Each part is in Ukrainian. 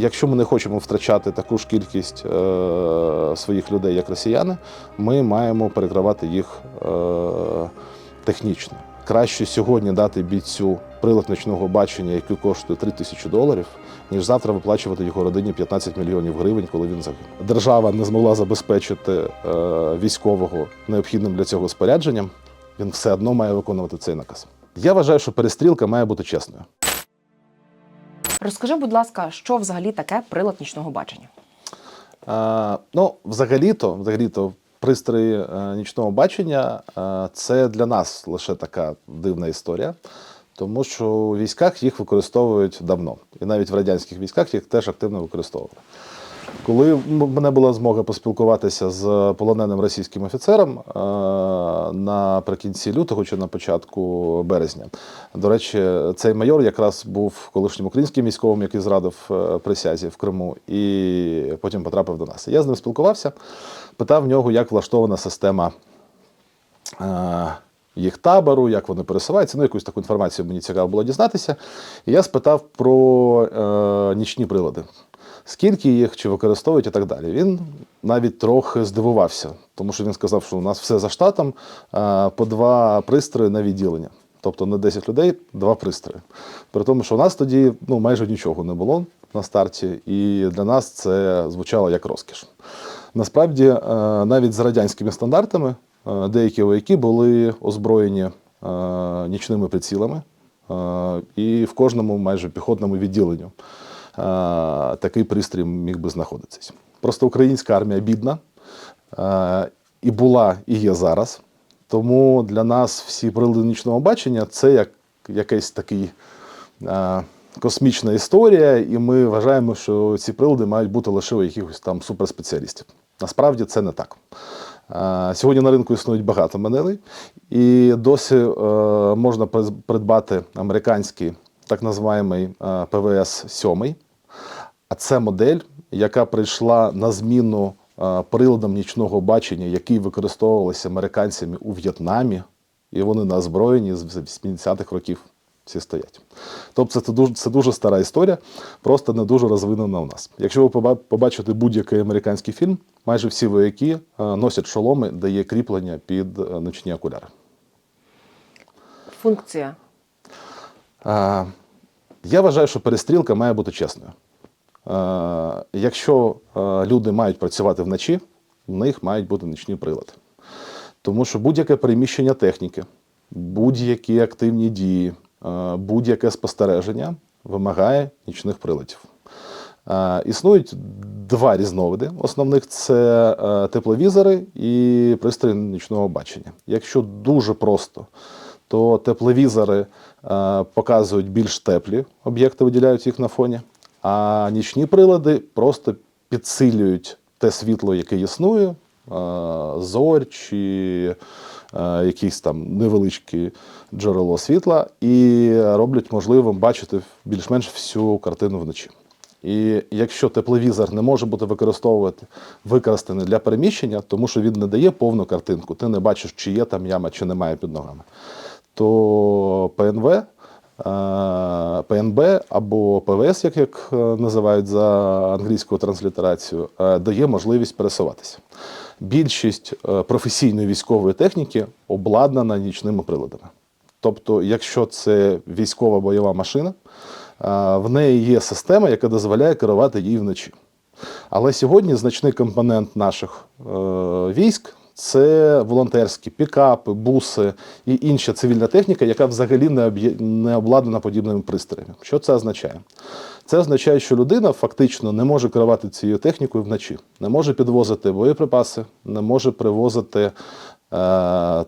якщо ми не хочемо втрачати таку ж кількість е, своїх людей, як росіяни, ми маємо перекривати їх е, технічно. Краще сьогодні дати бійцю прилад ночного бачення, який коштує 3 тисячі доларів, ніж завтра виплачувати його родині 15 мільйонів гривень, коли він загине. Держава не змогла забезпечити е, військового необхідним для цього спорядженням. Він все одно має виконувати цей наказ. Я вважаю, що перестрілка має бути чесною. Розкажи, будь ласка, що взагалі таке прилад нічного бачення? Е, ну, взагалі-то, взагалі-то, пристрої е, нічного бачення е, це для нас лише така дивна історія, тому що у військах їх використовують давно. І навіть в радянських військах їх теж активно використовували. Коли м- мене була змога поспілкуватися з полоненим російським офіцером е, наприкінці лютого чи на початку березня, до речі, цей майор якраз був колишнім українським військовим, який зрадив е, присязі в Криму, і потім потрапив до нас. Я з ним спілкувався, питав в нього, як влаштована система. Е, Їх табору, як вони пересуваються, ну якусь таку інформацію мені цікаво було дізнатися. І я спитав про е, нічні прилади скільки їх чи використовують і так далі. Він навіть трохи здивувався, тому що він сказав, що у нас все за штатом а, по два пристрої на відділення. Тобто на 10 людей два пристрої. При тому, що у нас тоді ну, майже нічого не було на старті, і для нас це звучало як розкіш. Насправді, е, навіть за радянськими стандартами, е, деякі вояки були озброєні е, нічними прицілами, е, і в кожному майже піхотному відділенню е, такий пристрій міг би знаходитися. Просто українська армія бідна е, і була, і є зараз. Тому для нас всі прилади нічного бачення це як якийсь такий е, космічна історія, і ми вважаємо, що ці прилади мають бути лише у якихось там суперспеціалістів. Насправді це не так. Сьогодні на ринку існують багато моделей, і досі е, можна придбати американський так називаємий е, ПВС 7. А це модель, яка прийшла на зміну е, приладам нічного бачення, які використовувалися американцями у В'єтнамі, і вони на озброєнні з 80-х років всі стоять. Тобто це дуже, це дуже стара історія, просто не дуже розвинена у нас. Якщо ви побачите будь-який американський фільм, майже всі вояки е, носять шоломи, де є кріплення під е, ночні окуляри. Функція. Е, Я вважаю, що перестрілка має бути чесною. Якщо люди мають працювати вночі, в них мають бути нічні прилади. Тому що будь-яке переміщення техніки, будь-які активні дії, будь-яке спостереження вимагає нічних приладів. Е, Існують два різновиди. Основних це е, тепловізори і пристрої нічного бачення. Якщо дуже просто, то тепловізори е, показують більш теплі об'єкти, виділяють їх на фоні, а нічні прилади просто підсилюють те світло, яке існує, е, зорь чи е, якісь там невеличкі джерело світла, і роблять можливим бачити більш-менш всю картину вночі. І якщо тепловізор не може бути використовувати використаний для переміщення, тому що він не дає повну картинку, ти не бачиш, чи є там яма, чи немає під ногами, то ПНВ, е, ПНБ або ПВС, як, як е, називають за англійською транслітерацією, е, дає можливість пересуватися. Більшість е, професійної військової техніки обладнана нічними приладами. Тобто, якщо це військова бойова машина, в неї є система, яка дозволяє керувати її вночі. Але сьогодні значний компонент наших е, військ це волонтерські пікапи, буси і інша цивільна техніка, яка взагалі не, не обладнана подібними пристроями. Що це означає? Це означає, що людина фактично не може керувати цією технікою вночі, не може підвозити боєприпаси, не може привозити е,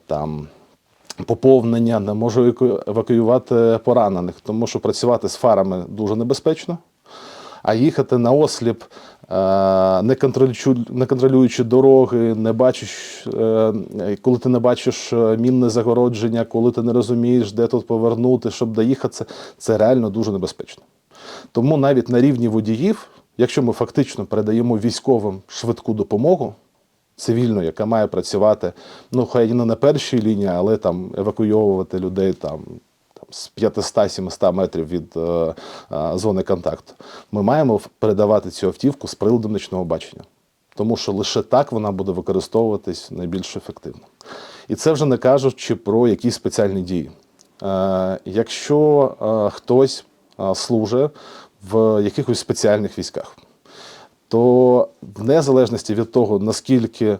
там поповнення, не може евакуювати поранених, тому що працювати з фарами дуже небезпечно, а їхати на осліп, не контролюючи, не контролюючи дороги, не бачиш, е, коли ти не бачиш е, мінне загородження, коли ти не розумієш, де тут повернути, щоб доїхати, це реально дуже небезпечно. Тому навіть на рівні водіїв, якщо ми фактично передаємо військовим швидку допомогу, цивільну, яка має працювати, ну хай не на першій лінії, але там евакуйовувати людей там з 500-700 метрів від е, е, зони контакту, ми маємо передавати цю автівку з приладом нічного бачення. Тому що лише так вона буде використовуватись найбільш ефективно. І це вже не кажучи про якісь спеціальні дії. Е, якщо е, хтось е, служить в якихось спеціальних військах, то в незалежності від того, наскільки е,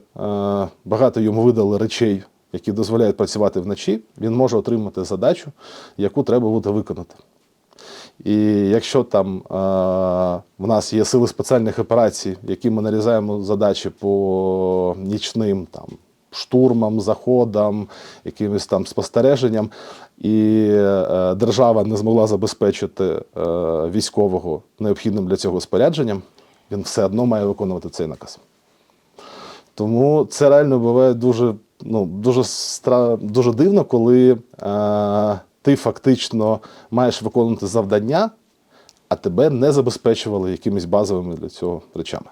багато йому видали речей, які дозволяють працювати вночі, він може отримати задачу, яку треба буде виконати. І якщо там е, в нас є сили спеціальних операцій, які ми нарізаємо задачі по нічним там, штурмам, заходам, якимось там спостереженням, і е, держава не змогла забезпечити е, військового необхідним для цього спорядженням, він все одно має виконувати цей наказ. Тому це реально буває дуже, ну, дуже, стра... дуже дивно, коли е, ти фактично маєш виконувати завдання, а тебе не забезпечували якимись базовими для цього речами.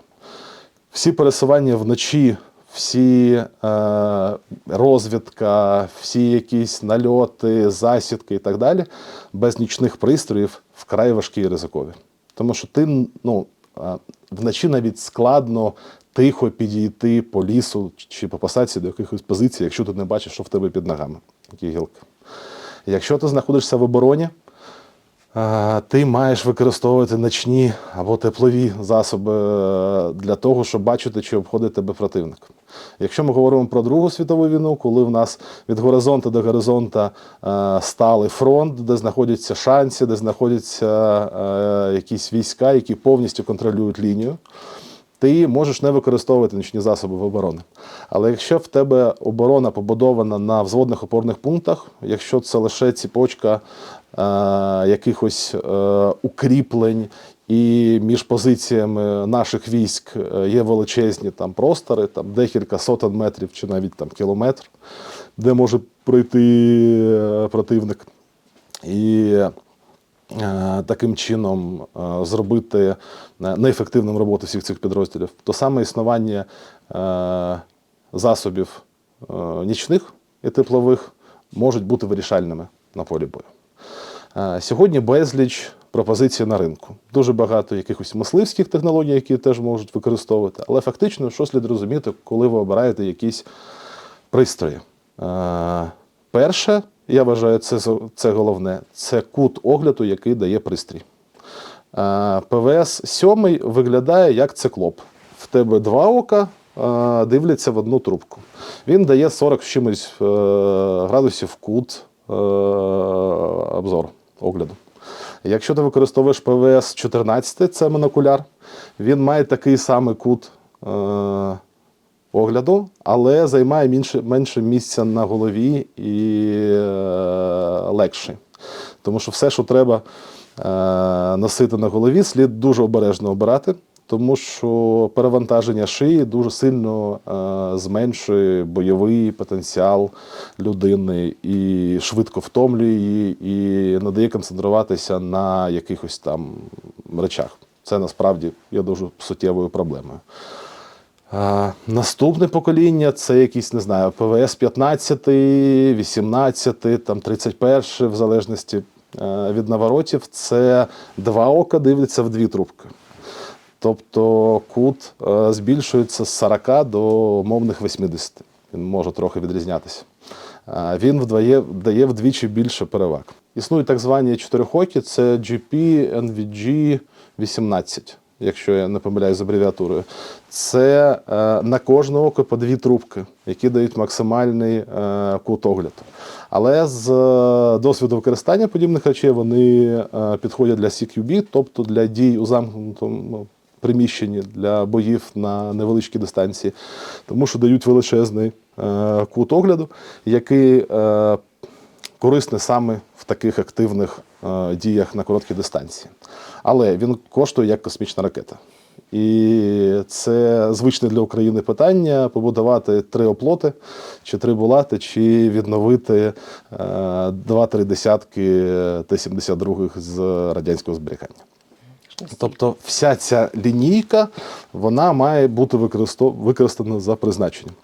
Всі пересування вночі, всі е, розвідка, всі якісь нальоти, засідки і так далі, без нічних пристроїв вкрай важкі і ризикові. Тому що ти ну, е, вночі навіть складно тихо підійти по лісу чи по посадці до якихось позицій, якщо ти не бачиш, що в тебе під ногами, які гілки. Якщо ти знаходишся в обороні, е, ти маєш використовувати ночні або теплові засоби е, для того, щоб бачити, чи обходить тебе противник. Якщо ми говоримо про Другу світову війну, коли в нас від горизонту до горизонта е, стали фронт, де знаходяться шанси, де знаходяться якісь війська, які повністю контролюють лінію, ти можеш не використовувати нічні засоби в оборони. Але якщо в тебе оборона побудована на взводних опорних пунктах, якщо це лише ціпочка е, якихось е, укріплень, і між позиціями наших військ е, є величезні там простори, там декілька сотень метрів чи навіть там кілометр, де може пройти е, противник. І таким чином е, зробити е, неефективним роботу всіх цих підрозділів, то саме існування е, засобів е, нічних і теплових можуть бути вирішальними на полі бою. Е, Сьогодні безліч пропозицій на ринку. Дуже багато якихось мисливських технологій, які теж можуть використовувати. Але фактично, що слід розуміти, коли ви обираєте якісь пристрої. Е, Перше, я вважаю, це, це головне, це кут огляду, який дає пристрій. ПВС 7 виглядає як циклоп. В тебе два ока дивляться в одну трубку. Він дає 40 з чимось е, градусів кут е, обзору огляду. Якщо ти використовуєш ПВС 14, це монокуляр, він має такий самий кут е, огляду, але займає менше, менше місця на голові і е, легший. Тому що все, що треба е, носити на голові, слід дуже обережно обирати, тому що перевантаження шиї дуже сильно е, зменшує бойовий потенціал людини і швидко втомлює її, і не дає концентруватися на якихось там речах. Це насправді є дуже суттєвою проблемою. Наступне покоління це якісь, не знаю, ПВС 15, 18, там 31, в залежності е, від наворотів. Це два ока дивляться в дві трубки. Тобто кут е, збільшується з 40 до мовних 80. Він може трохи відрізнятися. Е, Він вдвоє, дає вдвічі більше переваг. Існують так звані чотирьохокі, це GP NVG 18, якщо я не помиляюсь з абревіатурою. Це е, на кожне око по дві трубки, які дають максимальний е, кут огляду. Але з е, досвіду використання подібних речей вони підходять для CQB, тобто для дій у замкнутому приміщенні для боїв на невеличкій дистанції, тому що дають величезний кут огляду, який корисний саме в таких активних діях на короткій дистанції. Але він коштує як космічна ракета. І це звичне для України питання побудувати три оплоти, чи три булати, чи відновити е, два-три десятки Т-72 з радянського зберігання. Тобто вся ця лінійка вона має бути використана за призначенням.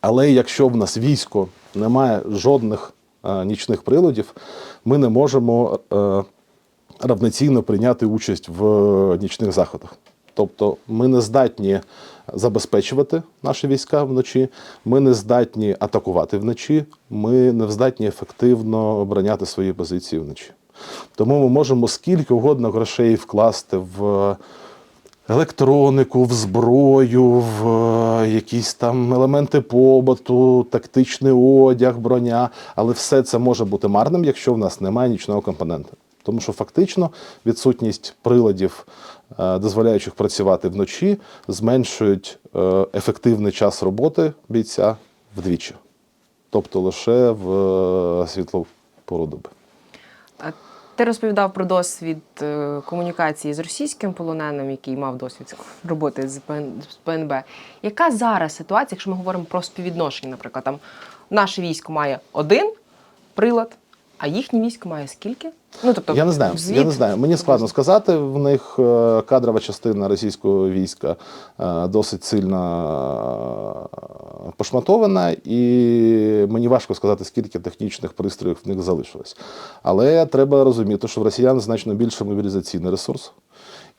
Але якщо в нас військо не має жодних е, нічних приладів, ми не можемо е, равноцінно прийняти участь в нічних заходах. Тобто ми не здатні забезпечувати наші війська вночі, ми не здатні атакувати вночі, ми не здатні ефективно обороняти свої позиції вночі. Тому ми можемо скільки угодно грошей вкласти в електронику, в зброю, в е, якісь там елементи побуту, тактичний одяг, броня, але все це може бути марним, якщо в нас немає нічного компонента. Тому що фактично відсутність приладів, е, дозволяючих працювати вночі, зменшують е, ефективний час роботи бійця вдвічі, тобто лише в світлу пору. Ти розповідав про досвід е, комунікації з російським полоненим, який мав досвід роботи з ПНБ. Яка зараз ситуація, якщо ми говоримо про співвідношення, наприклад, там наше військо має один прилад, а їхнє військо має скільки? Ну тобто, Я не знаю. звід- Я не знаю. Мені складно сказати. В них е, кадрова частина російського війська е, досить сильно е, пошматована, і мені важко сказати, скільки технічних пристроїв в них залишилось. Але треба розуміти, що в росіян значно більше мобілізаційний ресурс.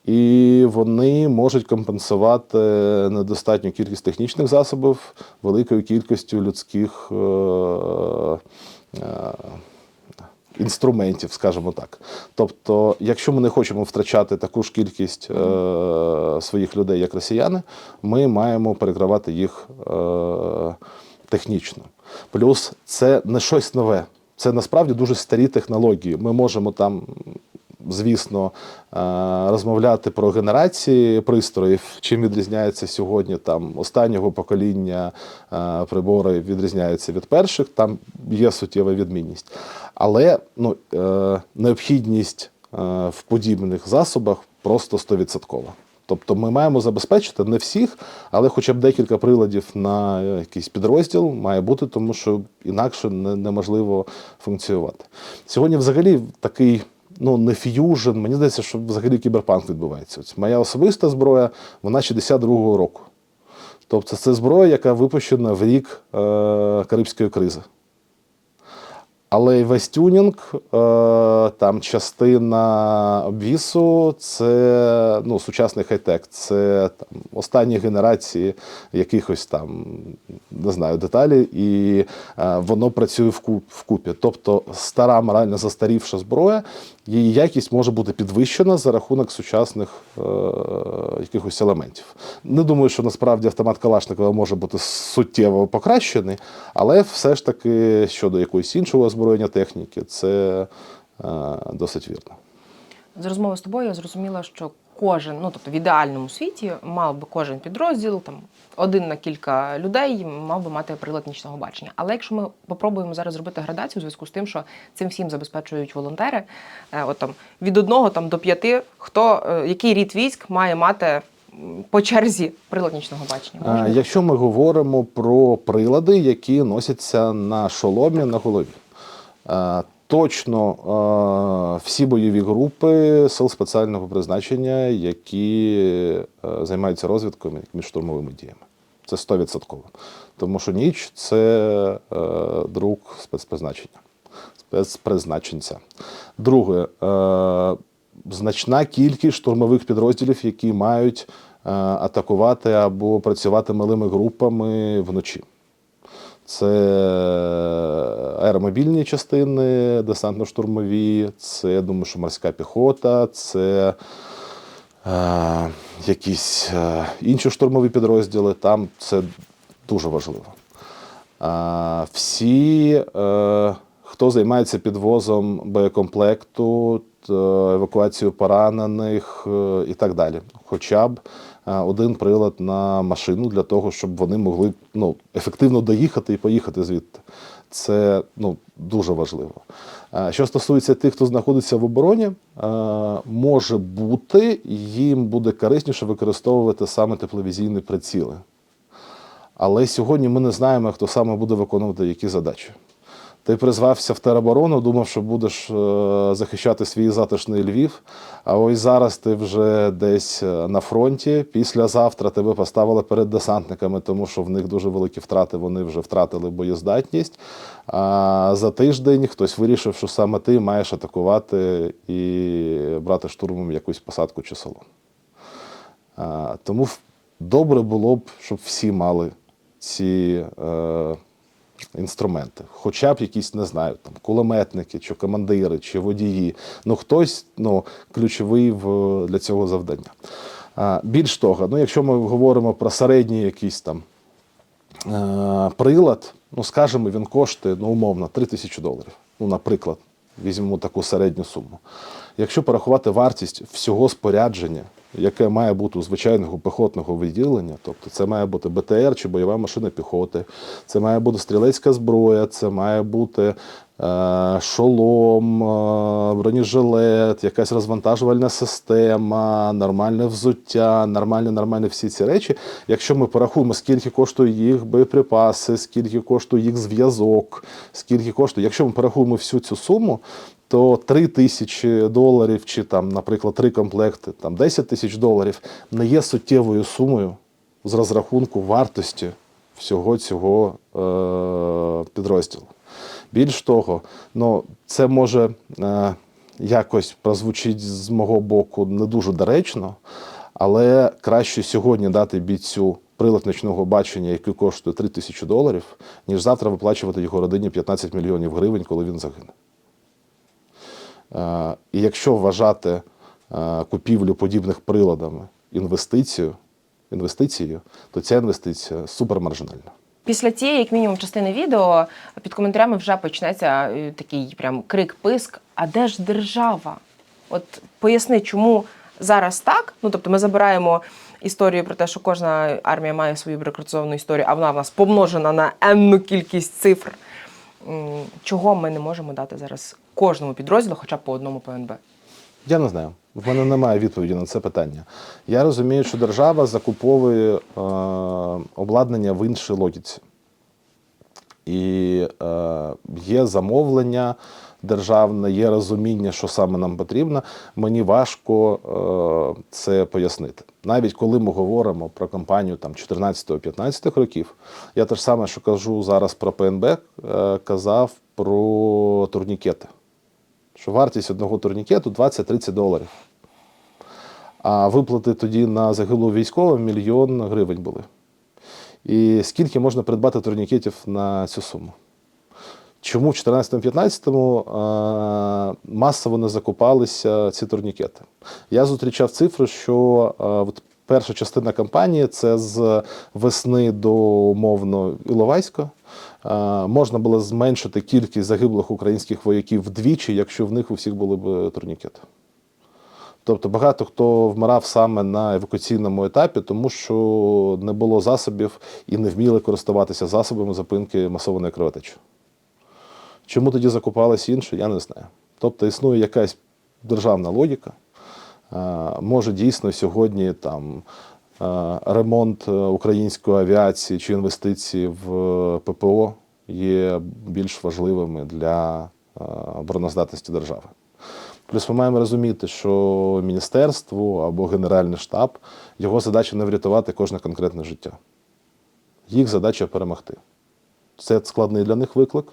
І вони можуть компенсувати недостатню кількість технічних засобів великою кількістю людських е, е, інструментів, скажімо так. Тобто, якщо ми не хочемо втрачати таку ж кількість е, своїх людей, як росіяни, ми маємо перекривати їх е, технічно. Плюс це не щось нове. Це насправді дуже старі технології. Ми можемо там. Звісно, е, розмовляти про генерації пристроїв, чим відрізняється сьогодні там останнього покоління е, прибори відрізняються від перших, там є суттєва відмінність. Але ну, е, необхідність в подібних засобах просто 100%. Тобто ми маємо забезпечити не всіх, але хоча б декілька приладів на якийсь підрозділ має бути, тому що інакше неможливо функціонувати. Сьогодні взагалі такий. Ну, не ф'южн, мені здається, що взагалі кіберпанк відбувається. Ось моя особиста зброя, вона 62-го року. Тобто це зброя, яка випущена в рік е, Карибської кризи. Але весь тюнінг, е, там частина обвісу, це ну, сучасний хай-тек, це там, останні генерації якихось там, не знаю, деталі, і е, воно працює вку- вкупі. Тобто стара морально застарівша зброя, її якість може бути підвищена за рахунок сучасних е, якихось елементів. Не думаю, що насправді автомат Калашникова може бути суттєво покращений, але все ж таки щодо якоїсь іншого озброєння техніки, це е, досить вірно. З розмови з тобою я зрозуміла, що кожен, ну тобто в ідеальному світі, мав би кожен підрозділ, там один на кілька людей мав би мати прилад нічного бачення. Але якщо ми попробуємо зараз зробити градацію у зв'язку з тим, що цим всім забезпечують волонтери, е, от там від одного там до п'яти, хто е, який рід військ має мати по черзі прилад нічного бачення? Можна? Якщо ми говоримо про прилади, які носяться на шоломі на голові, точно всі бойові групи сил спеціального призначення, які е, займаються розвідкою між штурмовими діями. Це 100%. Тому що ніч це е, друг спецпризначення, спецпризначенця. Друге, е, значна кількість штурмових підрозділів, які мають е, атакувати або працювати малими групами вночі. Це аеромобільні частини, десантно-штурмові, це, я думаю, що морська піхота, це е, якісь е, інші штурмові підрозділи. Там це дуже важливо. А, всі, е, хто займається підвозом боєкомплекту, евакуацією поранених е, і так далі. Хоча б е, один прилад на машину для того, щоб вони могли ну, ефективно доїхати і поїхати звідти. Це ну, дуже важливо. Е, Що стосується тих, хто знаходиться в обороні, е, може бути, їм буде корисніше використовувати саме тепловізійні приціли. Але сьогодні ми не знаємо, хто саме буде виконувати які задачі. Ти призвався в тероборону, думав, що будеш е, захищати свій затишний Львів. А ось зараз ти вже десь е, на фронті. Післязавтра тебе поставили перед десантниками, тому що в них дуже великі втрати, вони вже втратили боєздатність. А за тиждень хтось вирішив, що саме ти маєш атакувати і брати штурмом якусь посадку чи село. Тому добре було б, щоб всі мали ці е, інструменти. Хоча б якісь, не знаю, там кулеметники, чи командири, чи водії. Ну, хтось ну, ключовий в, для цього завдання. А, більш того, ну, якщо ми говоримо про середній якийсь там е, прилад, ну, скажімо, він коштує ну, умовно 3 тисячі доларів. Ну, наприклад, візьмемо таку середню суму. Якщо порахувати вартість всього спорядження, яке має бути у звичайного піхотного відділення, тобто це має бути БТР чи бойова машина піхоти, це має бути стрілецька зброя, це має бути е, шолом, е, бронежилет, якась розвантажувальна система, нормальне взуття, нормальні, нормальні всі ці речі. Якщо ми порахуємо, скільки коштує їх боєприпаси, скільки коштує їх зв'язок, скільки коштує, якщо ми порахуємо всю цю суму, то 3 тисячі доларів, чи там, наприклад, три комплекти, там 10 тисяч доларів не є суттєвою сумою з розрахунку вартості всього цього е- підрозділу. Більш того, ну, це може е- якось прозвучить з мого боку не дуже доречно, але краще сьогодні дати бійцю прилад ночного бачення, який коштує 3 тисячі доларів, ніж завтра виплачувати його родині 15 мільйонів гривень, коли він загине. Е, І якщо вважати е, купівлю подібних приладами інвестицією, інвестицією, то ця інвестиція супермаржинальна. Після цієї, як мінімум, частини відео під коментарями вже почнеться е, такий прям крик-писк. А де ж держава? От поясни, чому зараз так? Ну тобто, ми забираємо історію про те, що кожна армія має свою бюрократизовану історію, а вона в нас помножена на енну кількість цифр. Чого ми не можемо дати зараз кожному підрозділу, хоча б по одному ПНБ? Я не знаю. В мене немає відповіді на це питання. Я розумію, що держава закуповує е, обладнання в іншій логіці. І е, є замовлення державне, є розуміння, що саме нам потрібно. Мені важко е, це пояснити. Навіть коли ми говоримо про кампанію там 14-15 років, я те ж саме, що кажу зараз про ПНБ, е, казав про турнікети. Що вартість одного турнікету 20-30 доларів. А виплати тоді на загиблого військового мільйон гривень були. І скільки можна придбати турнікетів на цю суму? Чому в 14-15 е, масово не закупалися ці турнікети? Я зустрічав цифру, що от перша частина кампанії це з весни до умовно Іловайська. Е, Можна було зменшити кількість загиблих українських вояків вдвічі, якщо в них у всіх були б турнікети. Тобто багато хто вмирав саме на евакуаційному етапі, тому що не було засобів і не вміли користуватися засобами зупинки масованої кровотечі. Чому тоді закупались інші, я не знаю. Тобто існує якась державна логіка. Е, Може дійсно сьогодні там е, ремонт е, української авіації чи інвестиції в ППО є більш важливими для е, обороноздатності держави. Плюс ми маємо розуміти, що міністерство або Генеральний штаб його задача не врятувати кожне конкретне життя. Їх задача перемогти. Це складний для них виклик,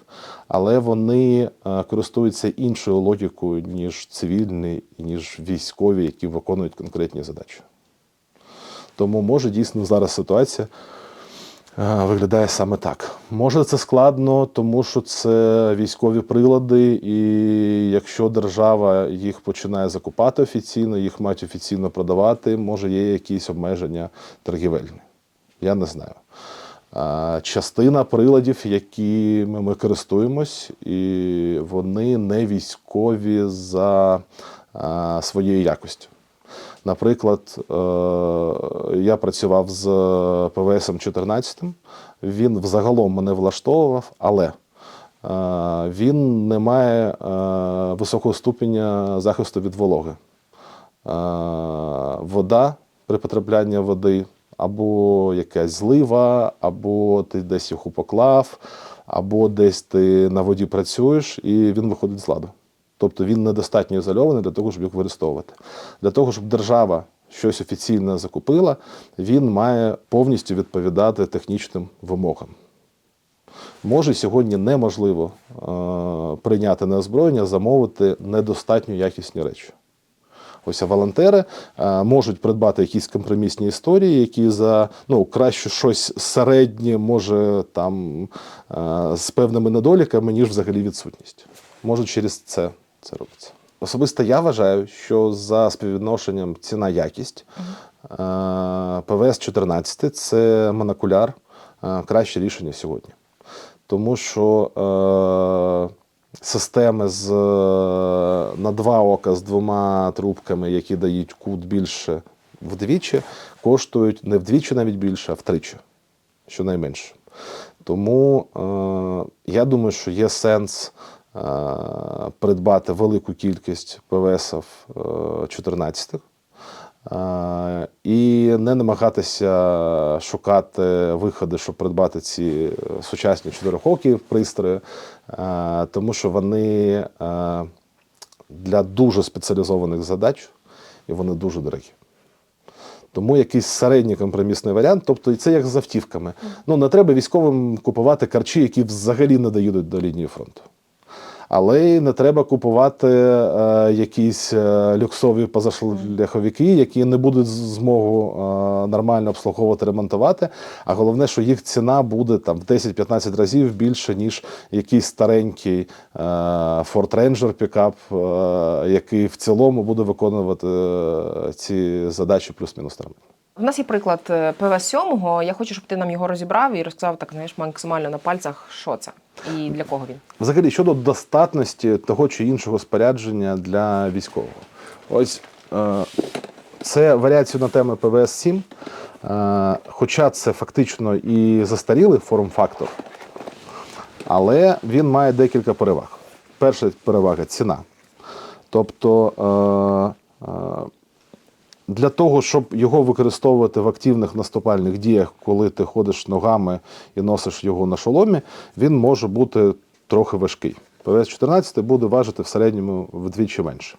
але вони е, користуються іншою логікою, ніж цивільні, ніж військові, які виконують конкретні задачі. Тому може дійсно зараз ситуація е, виглядає саме так. Може, це складно, тому що це військові прилади, і якщо держава їх починає закупати офіційно, їх мають офіційно продавати, може є якісь обмеження торгівельні. Я не знаю. Частина приладів, якими ми користуємось, і вони не військові за своєю якостю. Наприклад, е, я працював з ПВСом 14, він взагалом мене влаштовував, але е, він не має е, високого ступеня захисту від вологи. Е, Вода при потраплянні води або якась злива, або ти десь їх поклав, або десь ти на воді працюєш, і він виходить з ладу. Тобто він недостатньо ізольований для того, щоб їх використовувати. Для того, щоб держава щось офіційно закупила, він має повністю відповідати технічним вимогам. Може, сьогодні неможливо е, прийняти на озброєння, замовити недостатньо якісні речі. Ось волонтери е, можуть придбати якісь компромісні історії, які за ну, краще щось середнє, може там е, з певними недоліками, ніж взагалі відсутність. Може, через це це робиться. Особисто я вважаю, що за співвідношенням ціна-якість е, ПВС 14 це монокуляр е, краще рішення сьогодні. Тому що е, системи з, е, на два ока з двома трубками, які дають кут більше вдвічі, коштують не вдвічі навіть більше, а втричі, щонайменше. Тому е, я думаю, що є сенс придбати велику кількість ПВСів е, 14 Е, і не намагатися шукати виходи, щоб придбати ці е, сучасні чотирьохокі пристрої, е, тому що вони е, для дуже спеціалізованих задач і вони дуже дорогі. Тому якийсь середній компромісний варіант, тобто це як з автівками. Ну не треба військовим купувати карчі, які взагалі не доїдуть до лінії фронту. Але й не треба купувати е, якісь е, люксові позашляховики, які не будуть змогу е, нормально обслуговувати, ремонтувати. А головне, що їх ціна буде там в 10-15 разів більше, ніж якийсь старенький Ford Ranger пікап, який в цілому буде виконувати ці задачі плюс-мінус нормально. У нас є приклад е, ПВ 7 Я хочу, щоб ти нам його розібрав і розказав так, знаєш, максимально на пальцях, що це і для кого він. Взагалі, щодо достатності того чи іншого спорядження для військового. Ось е, це варіація на тему ПВС-7, е, хоча це фактично і застарілий форм-фактор, але він має декілька переваг. Перша перевага ціна. Тобто для того, щоб його використовувати в активних наступальних діях, коли ти ходиш ногами і носиш його на шоломі, він може бути трохи важкий. ПВС-14 буде важити в середньому вдвічі менше.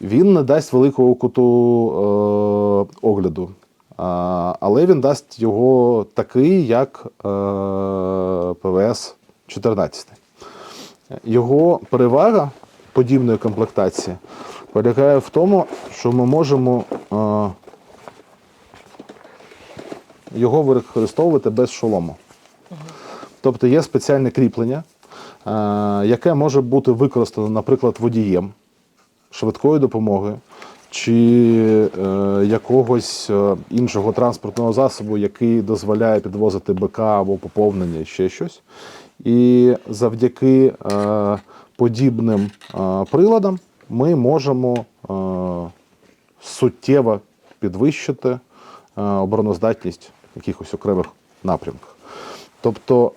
Він не дасть великого куту е, огляду, а, але він дасть його такий, як е, ПВС-14. Його перевага подібної комплектації полягає в тому, що ми можемо е, його використовувати без шолому. Тобто є спеціальне кріплення, е, яке може бути використано, наприклад, водієм швидкої допомоги чи е, якогось іншого транспортного засобу, який дозволяє підвозити БК або поповнення, ще щось. І завдяки подібним приладам ми можемо е, суттєво підвищити е, обороноздатність якихось окремих напрямках. Тобто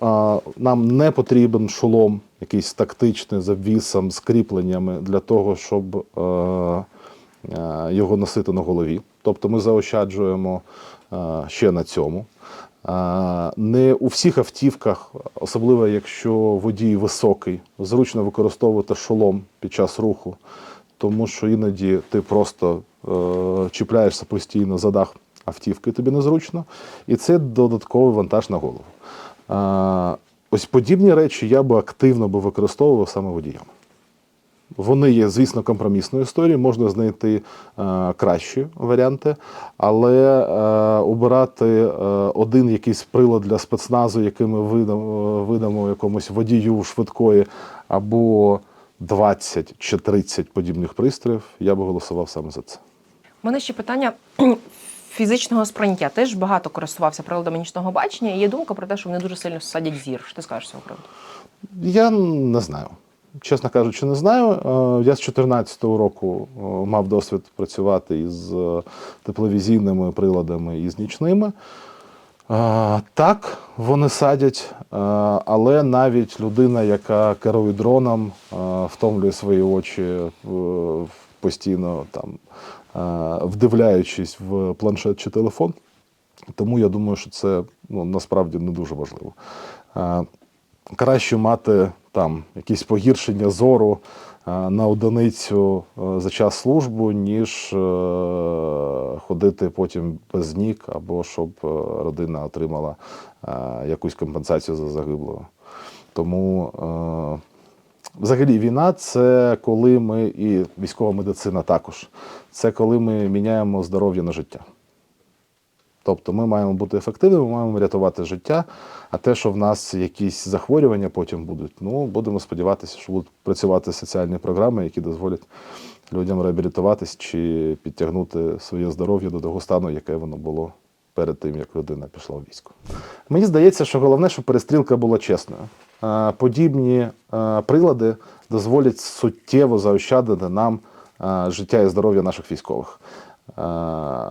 е, нам не потрібен шолом, якийсь тактичний з обвісом, з кріпленнями для того, щоб його носити на голові. Тобто ми заощаджуємо ще на цьому. Не у всіх автівках, особливо якщо водій високий, зручно використовувати шолом під час руху, тому що іноді ти просто е, чіпляєшся постійно за дах автівки, тобі незручно, і це додатковий вантаж на голову. Ось подібні речі я би активно використовував саме водіям. Вони є, звісно, компромісною історією, можна знайти е, кращі варіанти, але е, обирати е, один якийсь прилад для спецназу, який ми видамо, видамо якомусь водію швидкої, або 20 чи 30 подібних пристроїв, я би голосував саме за це. У мене ще питання фізичного сприйняття. Ти ж багато користувався приладами нічного бачення, і є думка про те, що вони дуже сильно садять зір. Що ти скажеш цього приводу? Я не знаю. Чесно кажучи, не знаю. Е, Я з 2014 року е, мав досвід працювати із е, тепловізійними приладами і з нічними. Так, вони садять, але навіть людина, яка керує дроном, втомлює свої очі постійно там, вдивляючись в планшет чи телефон. Тому я думаю, що це ну, насправді не дуже важливо. Краще мати там якісь погіршення зору е, на одиницю е, за час служби, ніж е, ходити потім без ніг, або щоб родина отримала якусь компенсацію за загиблого. Тому Взагалі, війна це коли ми і військова медицина також. Це коли ми міняємо здоров'я на життя. Тобто ми маємо бути ефективними, ми маємо рятувати життя, а те, що в нас якісь захворювання потім будуть, ну будемо сподіватися, що будуть працювати соціальні програми, які дозволять людям реабілітуватись чи підтягнути своє здоров'я до того стану, яке воно було перед тим, як людина пішла в військо. Мені здається, що головне, щоб перестрілка була чесною. Подібні прилади дозволять суттєво заощадити нам життя і здоров'я наших військових. Е,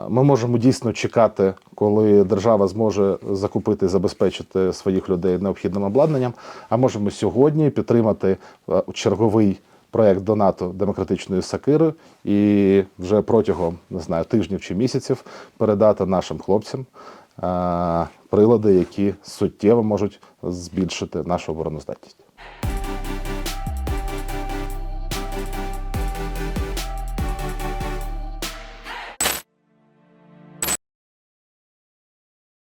Ми можемо дійсно чекати, коли держава зможе закупити і забезпечити своїх людей необхідним обладнанням. А можемо сьогодні підтримати е, черговий проект до НАТО демократичної сакири і вже протягом не знаю тижнів чи місяців передати нашим хлопцям е, прилади, які суттєво можуть збільшити нашу обороноздатність.